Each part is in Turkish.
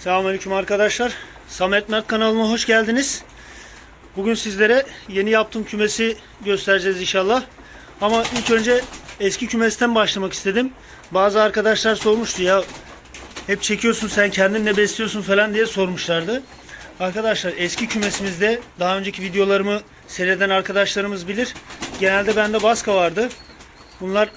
Selamünaleyküm arkadaşlar. Samet Mert kanalına hoş geldiniz. Bugün sizlere yeni yaptığım kümesi göstereceğiz inşallah. Ama ilk önce eski kümesten başlamak istedim. Bazı arkadaşlar sormuştu ya hep çekiyorsun sen kendin ne besliyorsun falan diye sormuşlardı. Arkadaşlar eski kümesimizde daha önceki videolarımı seyreden arkadaşlarımız bilir. Genelde bende baska vardı. Bunlar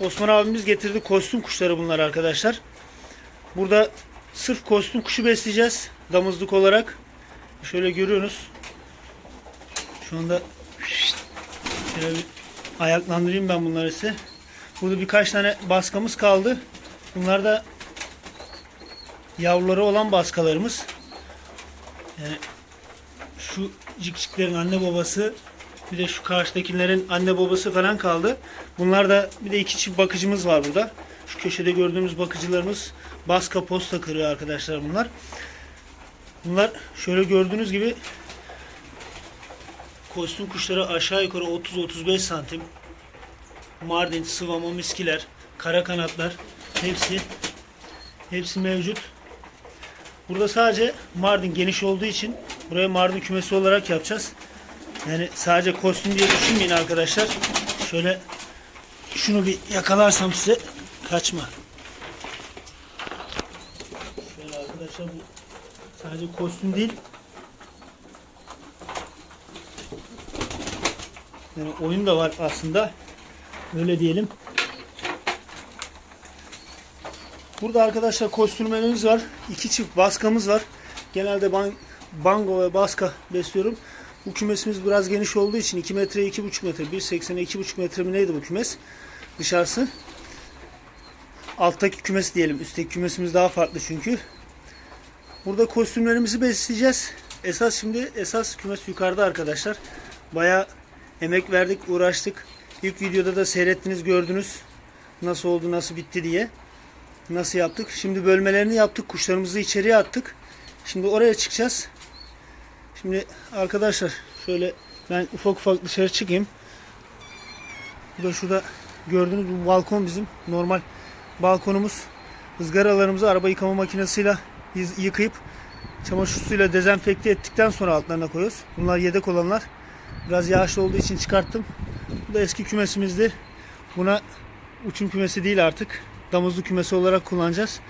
Osman abimiz getirdi kostüm kuşları bunlar arkadaşlar. Burada sırf kostüm kuşu besleyeceğiz damızlık olarak. Şöyle görüyorsunuz. Şu anda şöyle bir ayaklandırayım ben bunları size. Burada birkaç tane baskamız kaldı. Bunlar da yavruları olan baskalarımız. Yani şu cikciklerin anne babası bir de şu karşıdakilerin anne babası falan kaldı. Bunlar da bir de iki çift bakıcımız var burada. Şu köşede gördüğümüz bakıcılarımız baska posta kırıyor arkadaşlar bunlar. Bunlar şöyle gördüğünüz gibi kostüm kuşları aşağı yukarı 30-35 santim. Mardin, sıvama, miskiler, kara kanatlar hepsi hepsi mevcut. Burada sadece Mardin geniş olduğu için buraya Mardin kümesi olarak yapacağız. Yani sadece kostüm diye düşünmeyin arkadaşlar. Şöyle şunu bir yakalarsam size kaçma. Şöyle arkadaşlar bu sadece kostüm değil. Yani oyun da var aslında. Öyle diyelim. Burada arkadaşlar kostümlerimiz var. İki çift baskamız var. Genelde ban bango ve baska besliyorum. Bu kümesimiz biraz geniş olduğu için 2 metre 2,5 metre 1.80'e 2,5 metre mi neydi bu kümes? Dışarısı. Alttaki kümes diyelim. Üstteki kümesimiz daha farklı çünkü. Burada kostümlerimizi besleyeceğiz. Esas şimdi esas kümes yukarıda arkadaşlar. Baya emek verdik, uğraştık. İlk videoda da seyrettiniz, gördünüz. Nasıl oldu, nasıl bitti diye. Nasıl yaptık? Şimdi bölmelerini yaptık. Kuşlarımızı içeriye attık. Şimdi oraya çıkacağız. Şimdi arkadaşlar şöyle ben ufak ufak dışarı çıkayım. Bu da şurada gördüğünüz bu balkon bizim normal balkonumuz. Izgaralarımızı araba yıkama makinesiyle yı- yıkayıp çamaşır suyuyla dezenfekte ettikten sonra altlarına koyuyoruz. Bunlar yedek olanlar. Biraz yağışlı olduğu için çıkarttım. Bu da eski kümesimizdi. Buna uçum kümesi değil artık. Damızlı kümesi olarak kullanacağız.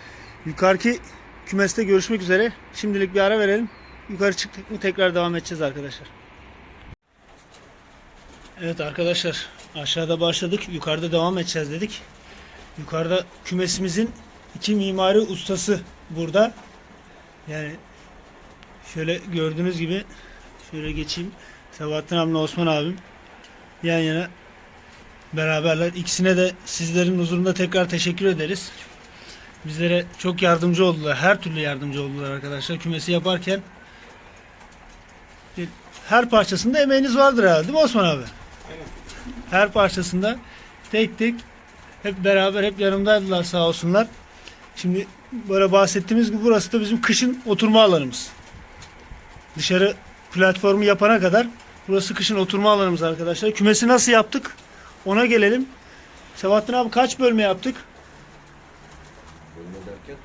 Yukarıki kümeste görüşmek üzere. Şimdilik bir ara verelim. Yukarı çıktık mı tekrar devam edeceğiz arkadaşlar. Evet arkadaşlar aşağıda başladık. Yukarıda devam edeceğiz dedik. Yukarıda kümesimizin iki mimari ustası burada. Yani şöyle gördüğünüz gibi şöyle geçeyim. Sebahattin abimle Osman abim yan yana beraberler. İkisine de sizlerin huzurunda tekrar teşekkür ederiz. Bizlere çok yardımcı oldular. Her türlü yardımcı oldular arkadaşlar. Kümesi yaparken her parçasında emeğiniz vardır herhalde değil mi Osman abi? Her parçasında tek tek hep beraber hep yanımdaydılar sağ olsunlar. Şimdi böyle bahsettiğimiz gibi burası da bizim kışın oturma alanımız. Dışarı platformu yapana kadar burası kışın oturma alanımız arkadaşlar. Kümesi nasıl yaptık? Ona gelelim. Sebahattin abi kaç bölme yaptık? Bölme derken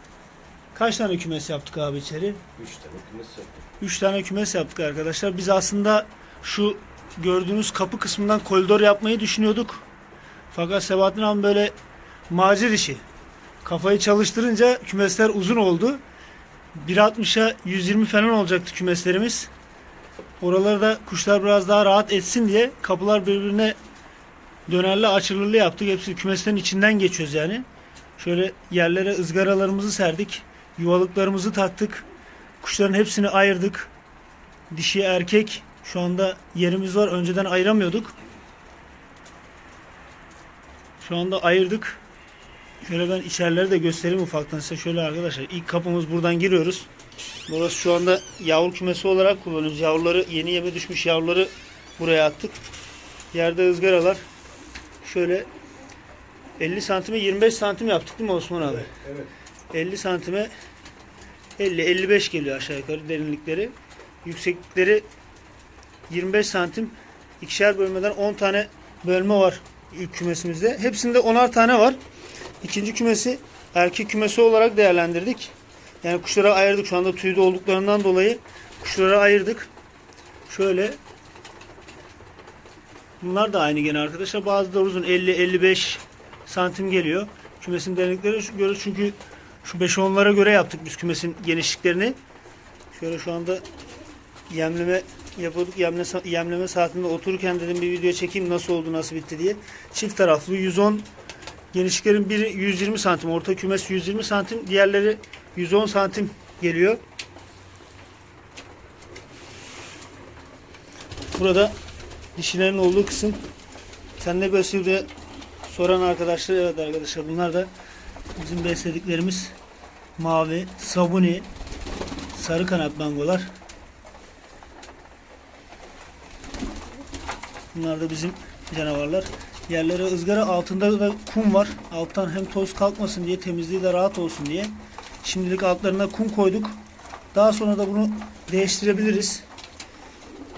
Kaç tane kümes yaptık abi içeri? 3 tane kümes yaptık. 3 tane kümes yaptık arkadaşlar. Biz aslında şu gördüğünüz kapı kısmından koridor yapmayı düşünüyorduk. Fakat Sebahattin abi böyle macir işi. Kafayı çalıştırınca kümesler uzun oldu. 1.60'a 120 falan olacaktı kümeslerimiz. Oraları da kuşlar biraz daha rahat etsin diye kapılar birbirine dönerli açılırlı yaptık. Hepsi kümeslerin içinden geçiyoruz yani. Şöyle yerlere ızgaralarımızı serdik. Yuvalıklarımızı taktık. Kuşların hepsini ayırdık. Dişi erkek şu anda yerimiz var. Önceden ayıramıyorduk. Şu anda ayırdık. Şöyle ben içerileri de göstereyim ufaktan size. Şöyle arkadaşlar ilk kapımız buradan giriyoruz. Burası şu anda yavru kümesi olarak kullanıyoruz. Yavruları yeni yeme düşmüş yavruları buraya attık. Yerde ızgaralar. Şöyle 50 santime 25 santim yaptık değil mi Osman abi? Evet. 50 santime 50-55 geliyor aşağı yukarı derinlikleri. Yükseklikleri 25 santim. İkişer bölmeden 10 tane bölme var kümesimizde. Hepsinde 10'ar tane var. İkinci kümesi erkek kümesi olarak değerlendirdik. Yani kuşlara ayırdık. Şu anda tüyde olduklarından dolayı kuşlara ayırdık. Şöyle Bunlar da aynı gene arkadaşlar. Bazıları uzun 50-55 santim geliyor. Kümesin derinlikleri göre çünkü şu 5-10'lara göre yaptık biz kümesin genişliklerini. Şöyle şu anda yemleme yapıyorduk. Yemle, yemleme saatinde otururken dedim bir video çekeyim nasıl oldu nasıl bitti diye. Çift taraflı 110 genişliklerin biri 120 santim. Orta kümes 120 santim. Diğerleri 110 santim geliyor. Burada dişilerin olduğu kısım. Sen ne besliyor soran arkadaşlar. Evet arkadaşlar bunlar da bizim beslediklerimiz mavi, sabuni, sarı kanat mangolar. Bunlar da bizim canavarlar. Yerlere ızgara altında da kum var. Alttan hem toz kalkmasın diye temizliği de rahat olsun diye. Şimdilik altlarına kum koyduk. Daha sonra da bunu değiştirebiliriz.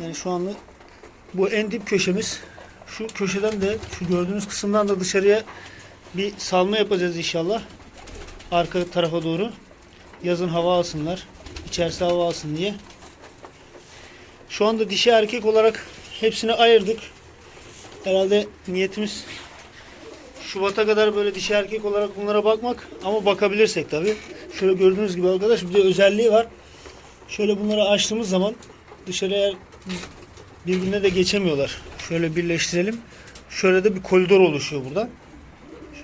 Yani şu anlık bu en dip köşemiz. Şu köşeden de şu gördüğünüz kısımdan da dışarıya bir salma yapacağız inşallah. Arka tarafa doğru. Yazın hava alsınlar. İçerisi hava alsın diye. Şu anda dişi erkek olarak hepsini ayırdık. Herhalde niyetimiz Şubat'a kadar böyle dişi erkek olarak bunlara bakmak ama bakabilirsek tabi. Şöyle gördüğünüz gibi arkadaş bir de özelliği var. Şöyle bunları açtığımız zaman dışarıya birbirine de geçemiyorlar. Şöyle birleştirelim. Şöyle de bir koridor oluşuyor burada.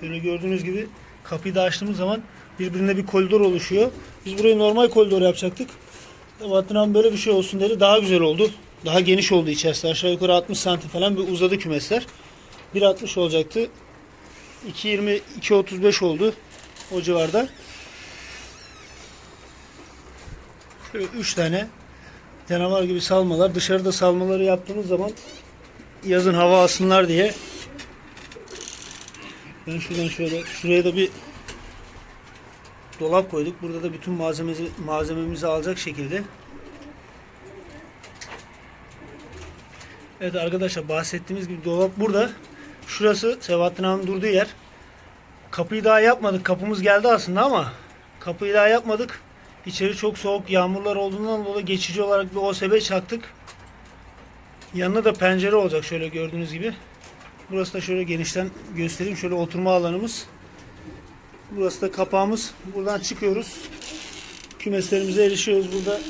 Şöyle gördüğünüz gibi kapıyı da açtığımız zaman birbirine bir koridor oluşuyor. Biz burayı normal koridor yapacaktık. Abi böyle bir şey olsun dedi. Daha güzel oldu. Daha geniş oldu içerisi. Aşağı yukarı 60 santim falan bir uzadı kümesler. 1.60 olacaktı. 2.20, 2.35 oldu. O civarda. Şöyle 3 tane canavar gibi salmalar. Dışarıda salmaları yaptığımız zaman yazın hava alsınlar diye ben şuradan şöyle şuraya da bir dolap koyduk. Burada da bütün malzememizi, malzememizi alacak şekilde. Evet arkadaşlar bahsettiğimiz gibi dolap burada. Şurası Sebahattin Hanım durduğu yer. Kapıyı daha yapmadık. Kapımız geldi aslında ama kapıyı daha yapmadık. İçeri çok soğuk yağmurlar olduğundan dolayı geçici olarak bir OSB çaktık. Yanına da pencere olacak şöyle gördüğünüz gibi. Burası da şöyle genişten göstereyim. Şöyle oturma alanımız. Burası da kapağımız. Buradan çıkıyoruz. Kümeslerimize erişiyoruz burada.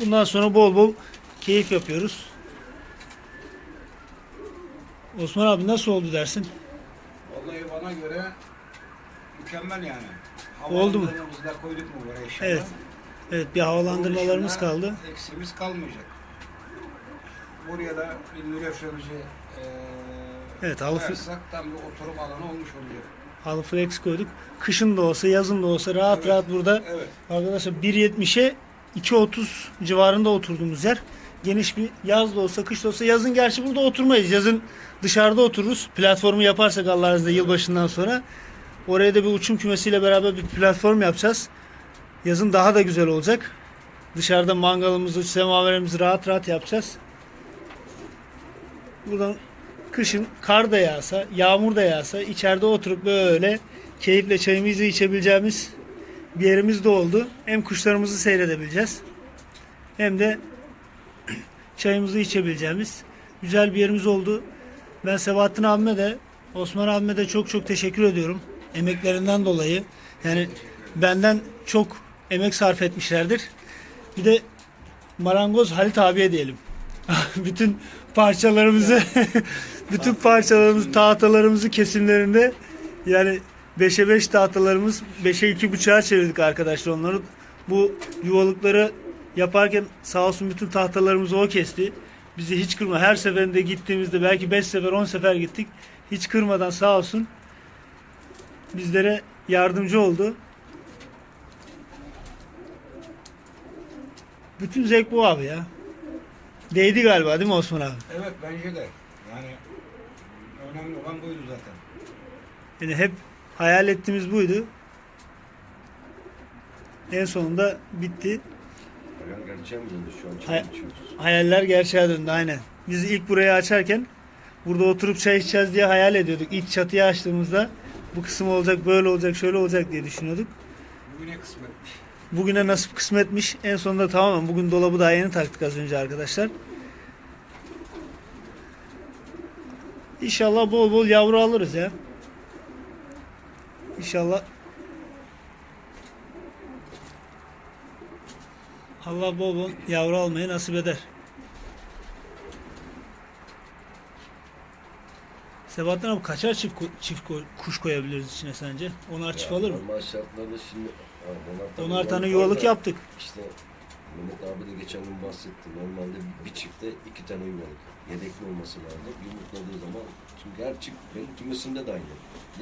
Bundan sonra bol bol keyif yapıyoruz. Osman abi nasıl oldu dersin? Vallahi bana göre mükemmel yani. Oldu mu? Da koyduk mu buraya inşallah. Evet. Evet bir havalandırmalarımız Onun dışında kaldı. Eksiğimiz kalmayacak. Buraya da bir nülefremizi eee Evet, halı- koyarsak tam bir oturum alanı olmuş olacak. Halı flex koyduk. Kışın da olsa yazın da olsa rahat Evet. rahat burada Evet. arkadaşlar 1.70'e 2.30 civarında oturduğumuz yer. Geniş bir yaz da olsa kış da olsa yazın gerçi burada oturmayız. Yazın dışarıda otururuz. Platformu yaparsak Allah izniyle yılbaşından sonra oraya da bir uçum kümesiyle beraber bir platform yapacağız. Yazın daha da güzel olacak. Dışarıda mangalımızı, semaverimizi rahat rahat yapacağız. Buradan kışın kar da yağsa, yağmur da yağsa içeride oturup böyle keyifle çayımızı içebileceğimiz bir yerimiz de oldu. Hem kuşlarımızı seyredebileceğiz. Hem de çayımızı içebileceğimiz güzel bir yerimiz oldu. Ben Sebahattin abime de Osman abime de çok çok teşekkür ediyorum. Emeklerinden dolayı. Yani benden çok emek sarf etmişlerdir. Bir de marangoz Halit abiye diyelim. bütün parçalarımızı bütün parçalarımızı tahtalarımızı kesimlerinde yani 5'e 5 tahtalarımız 5'e 2.5'a çevirdik arkadaşlar onları. Bu yuvalıkları yaparken sağ olsun bütün tahtalarımızı o kesti. Bizi hiç kırma. Her seferinde gittiğimizde belki 5 sefer 10 sefer gittik. Hiç kırmadan sağ olsun bizlere yardımcı oldu. Bütün zevk bu abi ya. Değdi galiba değil mi Osman abi? Evet bence de. Yani önemli olan buydu zaten. Yani hep hayal ettiğimiz buydu. En sonunda bitti. Hayal gerçeğe mi döndü şu an Hay- çay içiyoruz. Hayaller gerçeğe döndü aynen. Biz ilk burayı açarken burada oturup çay içeceğiz diye hayal ediyorduk. İlk çatıyı açtığımızda bu kısım olacak, böyle olacak, şöyle olacak diye düşünüyorduk. Bugüne kısmetmiş. Bugüne nasip kısmetmiş. En sonunda tamamen bugün dolabı daha yeni taktık az önce arkadaşlar. İnşallah bol bol yavru alırız ya. İnşallah. Allah bol bol yavru almayı nasip eder. Sebahattin abi kaçar çift, çift kuş koyabiliriz içine sence? Onar çift alır mı? Normal şartlarda şimdi onar tane, Onar tane yuvalık yaptık. İşte Mehmet abi de geçen gün bahsetti. Normalde bir çiftte iki tane yuvalık. Yedekli olması lazım. Yumurtladığı zaman çünkü her çift benim kümesimde de aynı.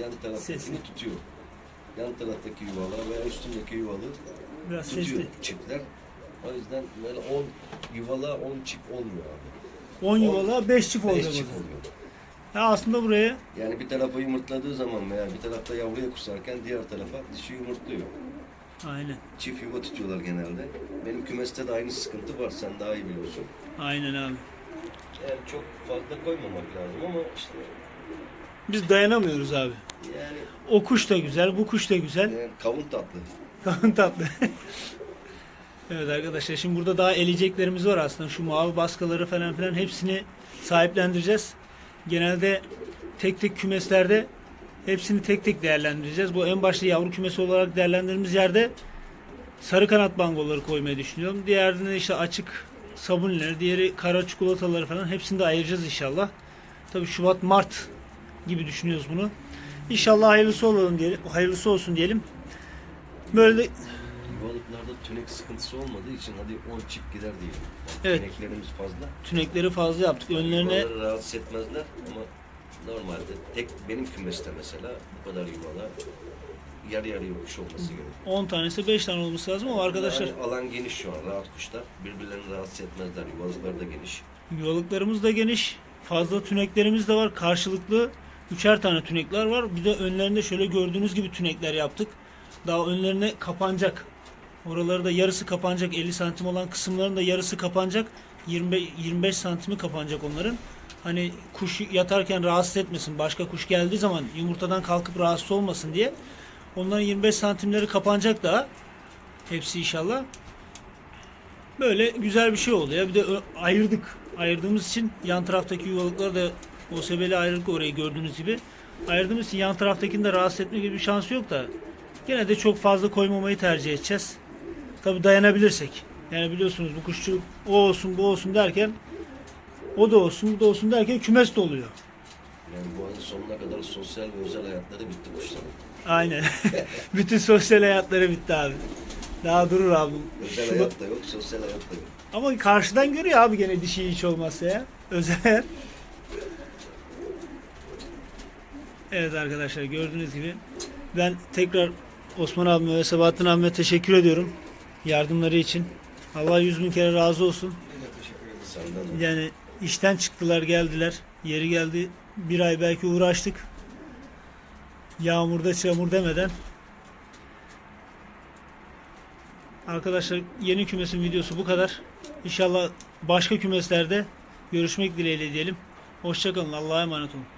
Yan taraftakini tutuyor. Yan taraftaki yuvalar veya üstündeki yuvalı Biraz tutuyor sesli. çiftler. O yüzden böyle 10 yuvala 10 çift olmuyor abi. 10 yuvala 5 çift 5 olacak o çift zaman. oluyor. Ya aslında buraya Yani bir tarafa yumurtladığı zaman veya bir tarafta yavruya kusarken diğer tarafa dişi yumurtluyor. aynen. Çift yuva tutuyorlar genelde. Benim kümeste de aynı sıkıntı var. Sen daha iyi biliyorsun. Aynen abi. Yani çok fazla koymamak lazım ama işte Biz dayanamıyoruz abi. yani, O kuş da güzel, bu kuş da güzel. yani kavun tatlı. Tamam tatlı. evet arkadaşlar şimdi burada daha eleyeceklerimiz var aslında. Şu mavi baskaları falan filan hepsini sahiplendireceğiz. Genelde tek tek kümeslerde hepsini tek tek değerlendireceğiz. Bu en başta yavru kümesi olarak değerlendirdiğimiz yerde sarı kanat bangoları koymayı düşünüyorum. Diğerinde işte açık sabunları, diğeri kara çikolataları falan hepsini de ayıracağız inşallah. Tabii Şubat, Mart gibi düşünüyoruz bunu. İnşallah hayırlısı olalım diyelim. Hayırlısı olsun diyelim. Böyle de Yuvalıklarda tünek sıkıntısı olmadığı için hadi 10 çift gider diyelim. Yani Evet. Tüneklerimiz fazla. tünekleri fazla yaptık. Önlerine Yuvaları rahatsız etmezler ama normalde tek benim kümeste mesela bu kadar yuvala yarı yarıya kuş olması gerekiyor. 10 tanesi 5 tane olması lazım ama arkadaşlar Yani alan geniş şu an rahat kuşlar. Birbirlerini rahatsız etmezler. Yuvalıkları da geniş. yuvalıklarımız da geniş. Fazla tüneklerimiz de var. Karşılıklı üçer tane tünekler var. Bir de önlerinde şöyle gördüğünüz gibi tünekler yaptık. Daha önlerine kapanacak. Oraları da yarısı kapanacak. 50 santim olan kısımların da yarısı kapanacak. 25, 25 santimi kapanacak onların. Hani kuş yatarken rahatsız etmesin. Başka kuş geldiği zaman yumurtadan kalkıp rahatsız olmasın diye. Onların 25 santimleri kapanacak daha. Hepsi inşallah. Böyle güzel bir şey oldu ya. Bir de ayırdık. Ayırdığımız için yan taraftaki yuvalıkları da OSB'li ayırdık orayı gördüğünüz gibi. Ayırdığımız için yan taraftakini de rahatsız etme gibi bir şansı yok da gene de çok fazla koymamayı tercih edeceğiz. Tabi dayanabilirsek. Yani biliyorsunuz bu kuşçuluk o olsun bu olsun derken o da olsun bu da olsun derken kümes de oluyor. Yani bu ayın sonuna kadar sosyal ve özel hayatları bitti kuşların. Aynen. Bütün sosyal hayatları bitti abi. Daha durur abi. Özel Şubat- hayat da yok, sosyal hayat da yok. Ama karşıdan görüyor abi gene dişi hiç olmazsa ya. Özel. Evet arkadaşlar gördüğünüz gibi ben tekrar Osman abime ve Sabahattin abime teşekkür ediyorum. Yardımları için. Allah yüz bin kere razı olsun. Yani işten çıktılar geldiler. Yeri geldi bir ay belki uğraştık. Yağmurda çamur demeden. Arkadaşlar yeni kümesin videosu bu kadar. İnşallah başka kümeslerde görüşmek dileğiyle diyelim. Hoşçakalın. Allah'a emanet olun.